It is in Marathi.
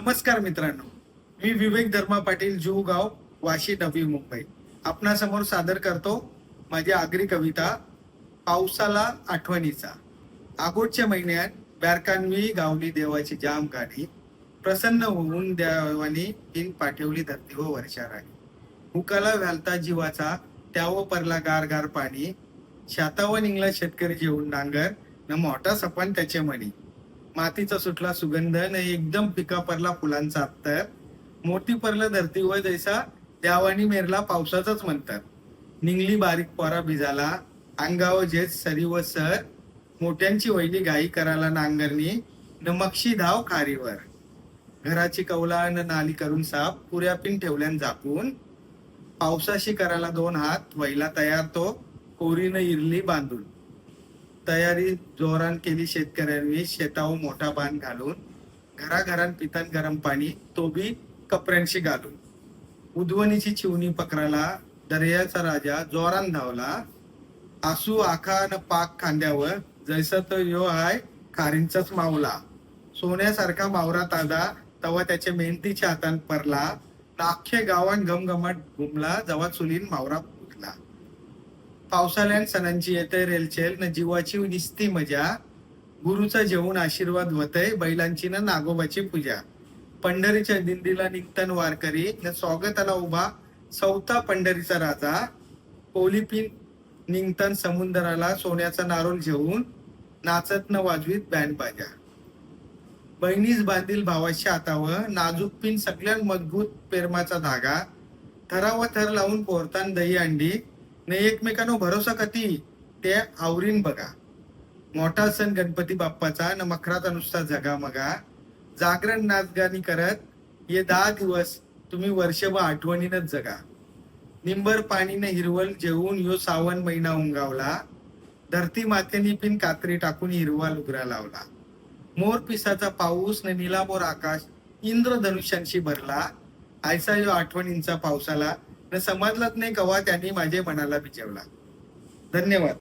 नमस्कार मित्रांनो मी विवेक धर्मा पाटील जुहगाव वाशी नवी मुंबई. आपणासमोर सादर करतो माझी आगरी कविता पावसाला आठवणीचा. आगोटच्या महिन्यात बॅरकानवी गावली देवाची जाम गाडी प्रसन्न होऊन देवानी तीन पाठवली धरती व वर्षा राणी. हुकाला घालता जीवाचा त्याव परला गार गार पाणी शातावर निघला शेतकरी जेवून नांगर न मोठा सपान त्याचे मणी. मातीचा सुटला सुगंध न एकदम पिका परला फुलांचा अत्तर. मोठी परला धरती व जैसा द्यावानी मेरला पावसाचाच म्हणतात. निंगली बारीक पोरा भिजाला अंगावर जेत सरी व सर. मोठ्यांची वैली गाई करायला नांगरणी न मक्षी धाव खारीवर. घराची कौला न नाली करून साफ पुऱ्या पिन ठेवल्यान झाकून. पावसाशी करायला दोन हात वैला तयार तो कोरीनं इरली बांधून. तयारी जोरान केली शेतकऱ्यांनी शेतावर मोठा बांध घालून घराघरान पितान गरम पाणी तो बी कपड्यांशी घालून. उद्वनीची चिवणी पकडाला दर्याचा राजा जोरान धावला. आसू आखा न पाक खांद्यावर जैसा तो यो हाय खारींचाच मावला. सोन्यासारखा मावरा आला तवा त्याच्या मेहनतीच्या हातान परला. नाख्य गावान घमघमाट घुमला जवा चुलीन मावरा पावसाळ्यान सणांची येते रेलचेल न जीवाची निस्ती मजा. गुरुचा जेवून आशीर्वाद होतय बैलांची ना नागोबाची पूजा. पंढरीच्या दिंडीला निघतन वारकरी न स्वागताला उभा सौता पंढरीचा राजा. कोलिपी निघतन समुद्राला सोन्याचा नारोल घेऊन नाचत न वाजवीत बँड बाजा. बहिणीच बांधील भावाच्या हातावर नाजूक पिन सगळ्यात मजबूत प्रेमाचा धागा. थरावर थर लावून पोरतान दही अंडी. न एकमेकांनो भरोसा कती ते आवरीन बघा. मोठा सण गणपती बाप्पाचा न मखराचा नुसता जगा मगा. जागरण नाचगाणी करत हे दहा दिवस तुम्ही वर्षभर आठवणीनच जगा. निंबर पाणीने हिरवल जेवून यो सावन महिना उंगावला. धरती मातेनी पिन कात्री टाकून हिरवा लुगरा लावला. मोर पिसाचा पाऊस न निलामोर आकाश इंद्रधनुष्यांशी भरला. आयसा यो आठवणींचा पावसाला समजलंच नाही कवा त्यांनी माझे मनाला बिचवला. धन्यवाद.